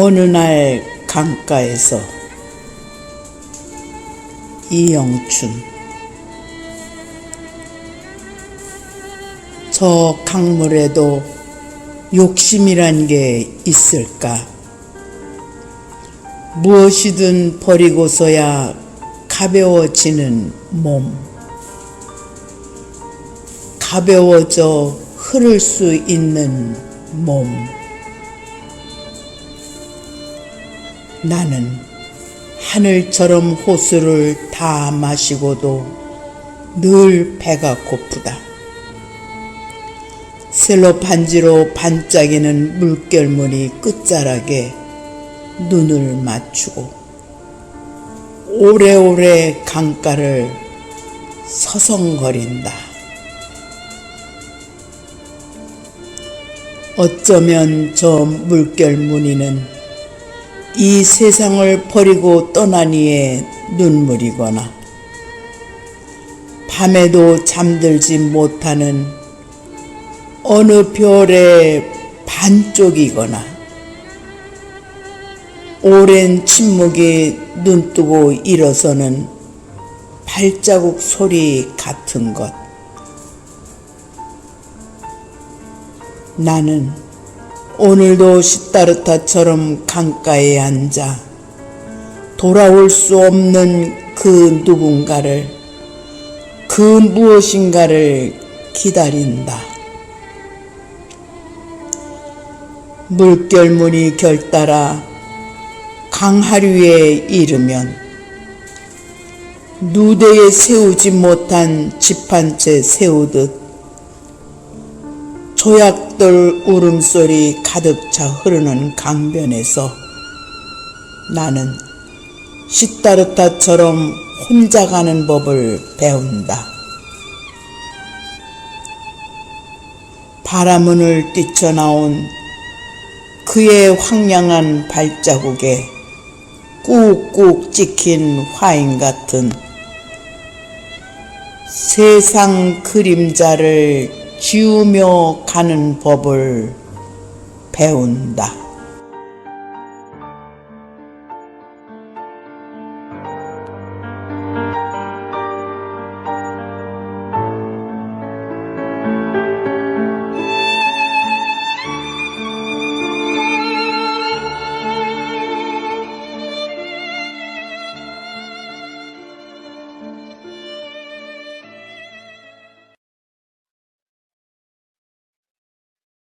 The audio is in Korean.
어느 날 강가에서 이영춘 저 강물에도 욕심이란 게 있을까? 무엇이든 버리고서야 가벼워지는 몸. 가벼워져 흐를 수 있는 몸. 나는 하늘처럼 호수를 다 마시고도 늘 배가 고프다. 셀로 반지로 반짝이는 물결무늬 끝자락에 눈을 맞추고 오래오래 강가를 서성거린다. 어쩌면 저 물결 무늬는 이 세상을 버리고 이의 눈물이거나 밤에도 잠들지 못하는 어느 별의 반쪽이거나 오랜 침묵이 눈뜨고 일어서는 발자국 소리 같은 것. 나는 오늘도 시타르타처럼 강가에 앉아 돌아올 수 없는 그 누군가를 그 무엇인가를 기다린다. 물결무늬 결따라 강하류에 이르면 누대에 세우지 못한 집 한 채 세우듯 조약돌 울음소리 가득 차 흐르는 강변에서 나는 시타르타처럼 혼자 가는 법을 배운다. 바라문을 뛰쳐나온 그의 황량한 발자국에 꾹꾹 찍힌 화인 같은 세상 그림자를 지우며 가는 법을 배운다.